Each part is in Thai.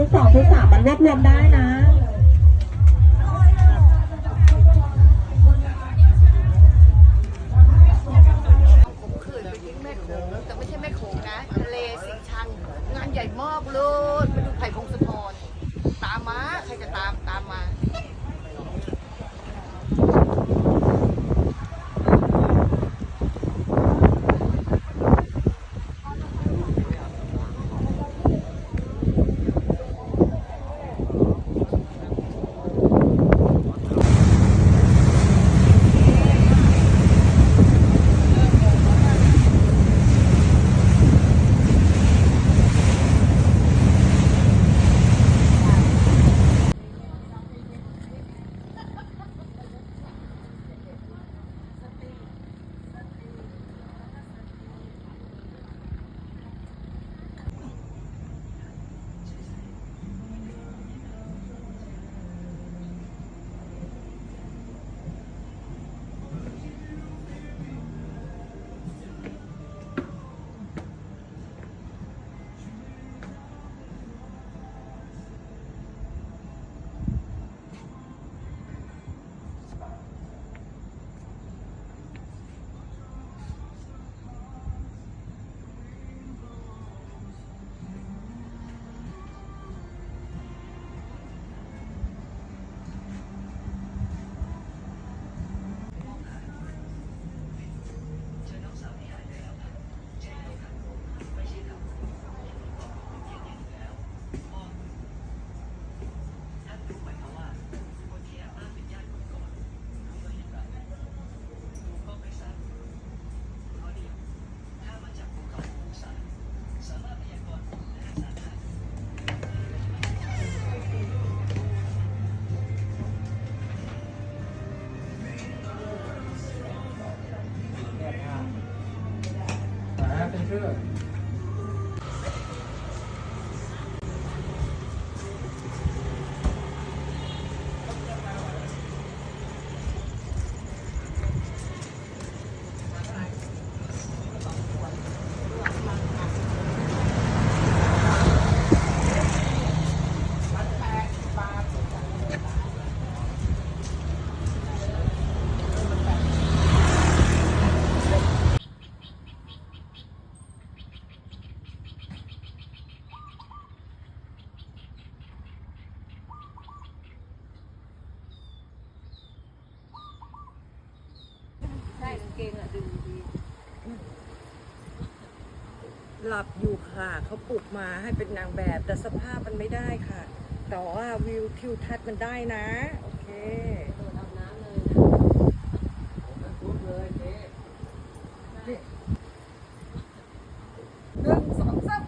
ชุดสองชุดสามมันรวบรวมได้นะ เกงอะดูดีหลับอยู่ค่ะเขาปลุกมาให้เป็นนางแบบ แต่สภาพมันไม่ได้ค่ะ แต่ว่าวิวทิวทัศน์มันได้นะ โอเคหนึ่งสองสาม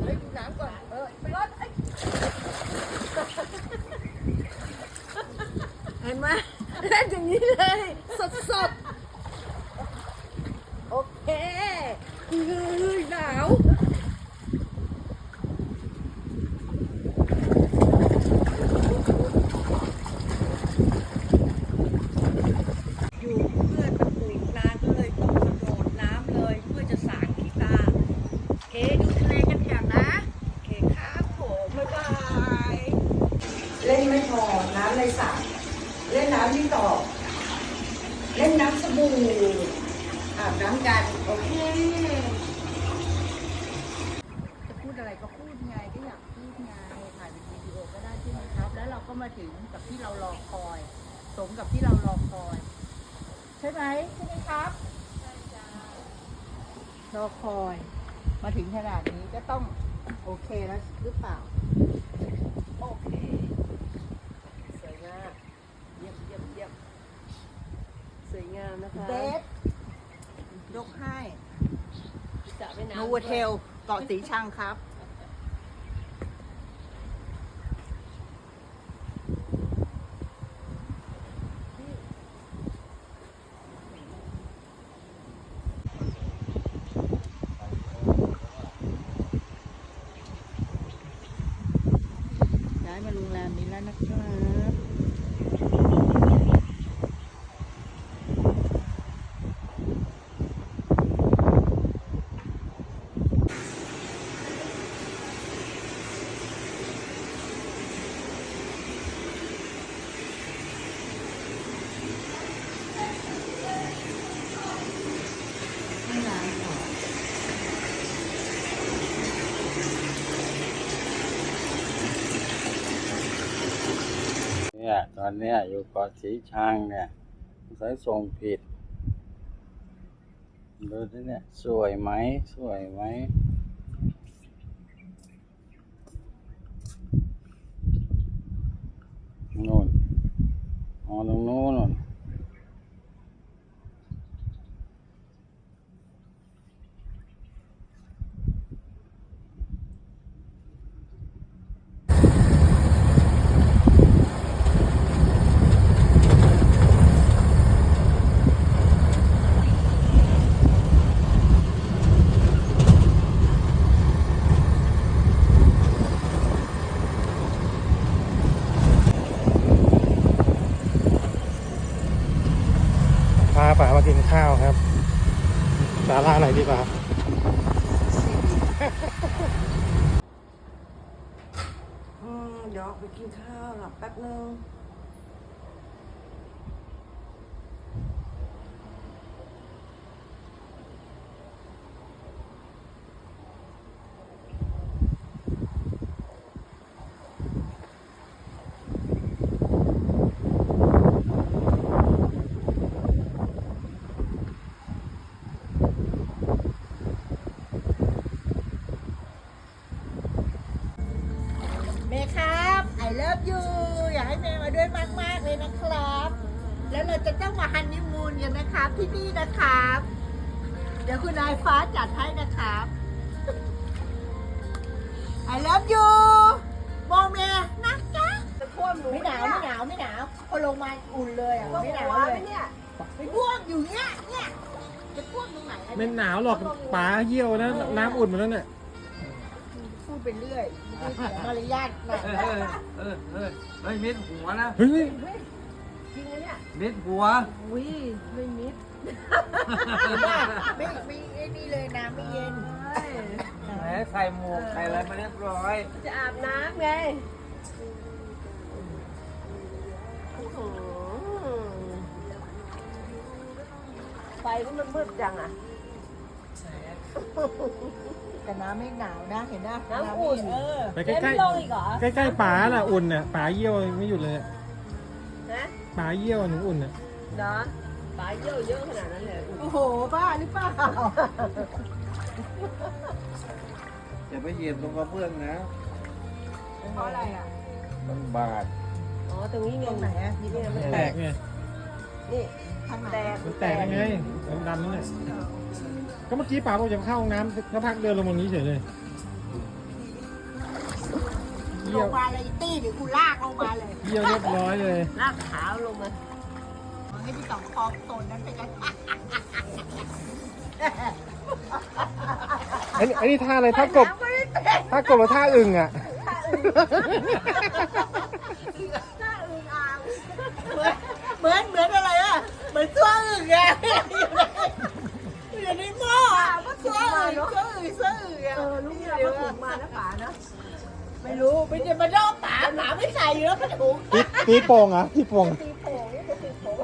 เฮ้ยน้ำก่อนเออไปรถไอ้เห็นไหมเล่นอย่างนี้เลย สดสดๆโอเคเฮ้ยหนาวอยู่เพื่อจะปลูกน้ำก็เลยต้องกระโดดน้ำเลยเพื่อจะสางกีตาร์เอ๊ดูทะเลกันแถบนะโอเคครับผมบ๊ายบายเล่นไม่พอน้ำในสระเก็มาถึงกับที่เรารอคอย สมกับที่เรารอคอย ใช่ไหมใช่ไหมครับรอคอย มาถึงขนาดนี้ก็ต้องโอเคแล้วหรือเปล่า โอเคสวยงามเยี่ยมเยี่ยมเยี่ยมสวยงามนะคะเบสยกให้จะไม่โนน้ำวเทลเกาะสีชังครับ มาโรงแรมนี้แล้วนะครับ ตอนนี้อยู่เกาะสีชังเนี่ยสายส่งผิดดูที่เนี่ยสวยไหมสวยไหมนู่นอ๋อตรงนู้นนู่น พาป๋ามากิน ข้าวครับสาราไหนดีกว่าอืมเดี๋ยวออกไปกินข้าวหลับแป๊บนึง เมย์ครับไอเลิฟยูอยากให้เมย์มาด้วยมาก ๆ เลยนะครับ แล้วเราจะต้องมา ฮันนีมูนกันนะครับที่นี่นะครับ เดี๋ยวคุณนายฟ้าจัดให้นะครับไอเลิฟยูมองเมย์นะจ๊ะจะท่วมหนูไม่หนาวไม่หนาวไม่หนาวพอลงมาอุ่นเลยอะท่วมไม่หนาวหัวเลไหมยเนี่ยไม่ท่วมอยู่เนี้ยเนี่ยจะท่วมตรงไหนอะไม่หนาวหรอกป๋าเยี่ยวนะน้ำอุ่นหมาแล้วเนี่ยพูดไปเรื่อยไม่ได้เสียมารยาทหน่อยเออเออเออเฮ้ยมิดหัวนะเฮ้ยจริงนะเนี่ย มิดหัว อุ้ยไม่มิดว่าไม่ไม่ไอ้นี่เลยน้ำไม่เย็นแหมใส่หมวกใส่อะไรมาเรียบร้อย จะอาบน้ำไงอื้อหือไฟนี่มันมืดจังอะ แต่น้ำไม่หนาวนะ เห็นนะน้ำอุ่น เออไปใกล้ไม่ลงอีกเหรอใกล้ใกล้ๆป๋าน่ะอุ่นน่ะป๋าเยี่ยวไม่หยุดเลยอะ ฮะป๋าเยี่ยวหนูอุ่นน่ะเนาะปลาเยอะเยอะขนาดนั้นเลยโอ้โหบ้าหรือเปล่าอย่าไปเหยียบตรงกระเบื้องนะ เพราะอะไรอะ มันบาด อ๋อ ตรงนี้ไงตรงไหนอะมีตรงไหนแตกไงนี่ทางไหนแตกมันแตกยังไงดำๆนั่นแหละก็เมื่อกี้ป๋าบอกจะเข้าห้องน้ำสักพักเดินลงตรงนี้เฉยเลย ลเยี่ยวงมาเลยอีตี้เดี๋ยวกูลากลงมาเลยเยี่ยวเรียบร้อยเลย ลากขาลงมาให้พี่สองคอโซนนั้นไปกันอันนี้อันนี้ท่าอะไรท่ากบท่ากบหรือท่าอึ่งอะเหมือนเหมือนเหมือนอะไรอะเหมือนตัวอื่นไงอยู่ในหม้ออะก็ตัวอื่นตัวอื่นตัวอื่นอะเออลูกเนี่ยมาถูกมานะป๋านะ ไม่รู้ไม่จะมาด้อป๋าป๋าไม่ใส่อยู่แล้วผ้าถุงตีตีโป่งเหรอะตีโป่งตีโป่งนี่จะตีโป่ง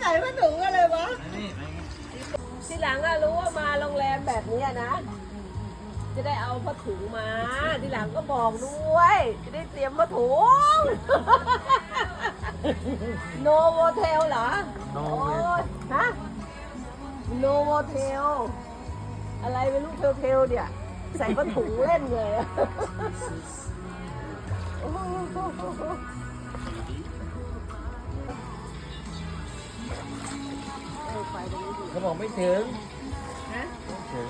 ใส่ผ้าถุงอะไรวะทีหลังอะรู้ว่ามาโรงแรมแบบนี้อะนะ จะได้เอาผ้าถุงมาทีหลังก็บอกด้วย จะได้เตรียมผ้าถุงโนโวเทลเหรอโนโอ้ยฮะโนโวเทลอะไรเป็นลูกเทลเทลเนี่ย ใส่ผ้าถุงเล่นเลยอะโอ้โหเออไฟตรงนี้ดีเขาบอกไม่ถึง ฮะ ไม่ถึง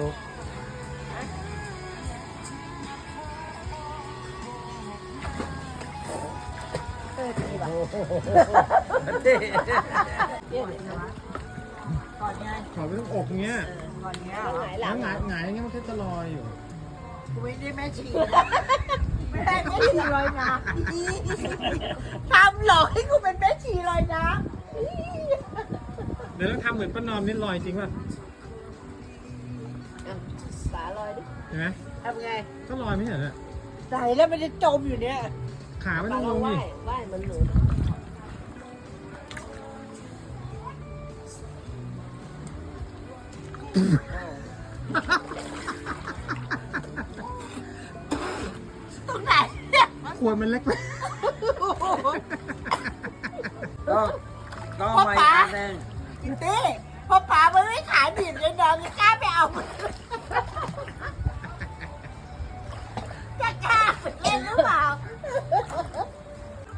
ลูกเออดีว่ะเต้เย็นเลยนะก่อนไงขอเป็นอกเงี้ยก่อนเนี้ยเอาหงายหลัแล้วงหงายหงายเงี้ยมันแค่จะลอยอยู่กูไม่ได้แม่ชีไม่ได้แม่ชีลอยน้ำทำหลอกให้กูเป็นแม่ชีลอยน้ำเดี๋ยวเราทำเหมือนป้านอมนี่ลอยจริงป่ะ เห็นไหมเอทำไงก็ลอยไม่ใช่เหรอเนี่ยใส่แล้วมันจะจมอยู่เนี่ยขาไม่ต้องลงไหว้ดิไหว้มันหนูตรงไหนเนี่ยขวดมันเล็กไปก็ก็พ่อไม่ป๋าอันหนึง อินตี้พอป๋ามันไม่ขายบีบเลยเดิมจะกล้าไปเอาจะ กล้าไปเล่นหรือเปล่า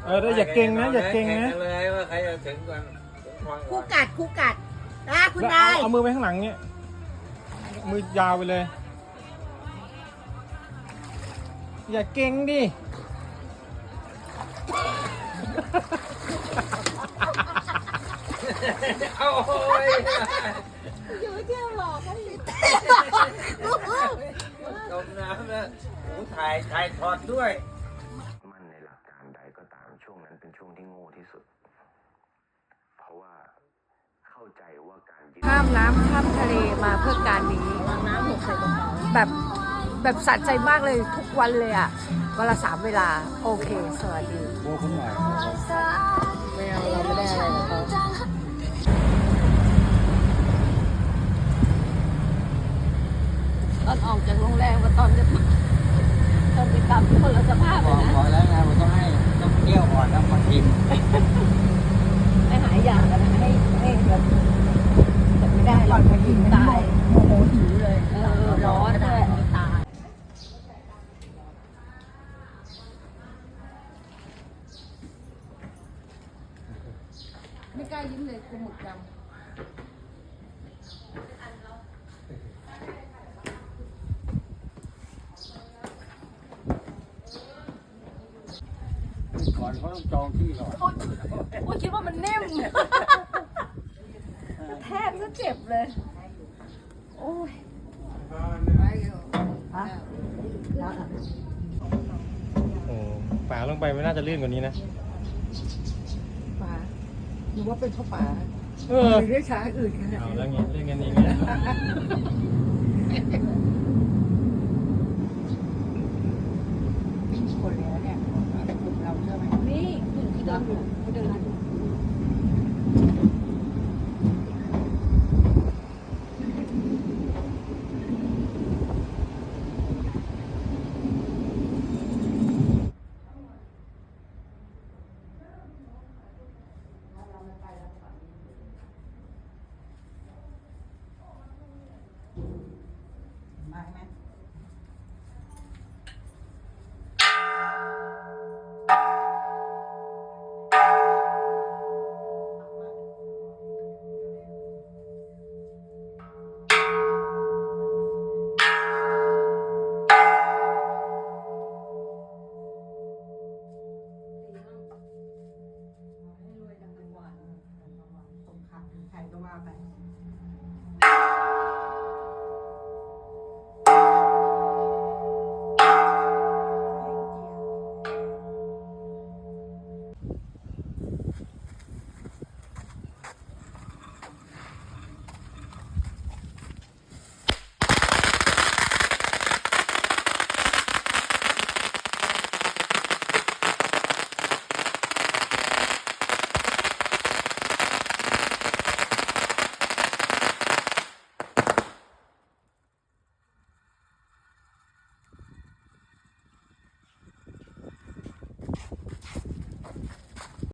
เอออย่าเก่งนะ อย่าเก่งนะแข่เลยว่าใครจะถึงก่อนถึงก่อนก่คู่อนกัดคู่กัดนะคุณแล้วนายเอาเอามือไปข้างหลังเนี่ย มือยาวไปเลย อย่าเก่งดิ เอาโอ้ยอยู่เที่ยวหลอกกันสิ จมน้ำแล้วโอ้ ถ่ายถ่ายถอดด้วย มั่นในหลักการใดก็ตามช่วงนั้นเป็นช่วงที่โง่ที่สุด เพราะว่าเข้าใจว่าการยึดข้ามน้ำข้ามทะเลมาเพื่อการนี้ น้ำหกใส่กระเป๋าแบบแบบสะใจมากเลยทุกวันเลยอะวันละสามเวลา โอเค สวัสดีโอ้คุณหน่อยไม่เอาเราไม่ได้อะไรกับเขาตอนออกจากโรงแรมกับตอนจะ ตอนไปกลับคนละสภาพบเลอยกนะบอกแล้วไงผมต้องให้ต้องเที่ยวก่อนแล้วมากินให้หายอยากกันนะให้ให้แบบแต่ไม่ได้หรอกมันหิวตายโมโหหิวเลยเออร้อนด้วยตายไม่กล้ายิ้มเลยกูหมดดำ ก่อนเขาต้ องจองที่ก่อนว่าคิดว่ามันนิ่มแทบจะเจ็บเลย โอ้ยโอ้ป่าลงไปไม่น่าจะลื่นกว่านี้นะป่าหรือว่าเป็นพ่อป่าเออหรือได้ช้างอื่นขนาดเอานี้แล้วไงเล่นกันเองเนี่ยคนแล้วเนี่ยกลุ่มเราเชื่อไหมนี่กลุ่มที่เดิน Tá Obrigado.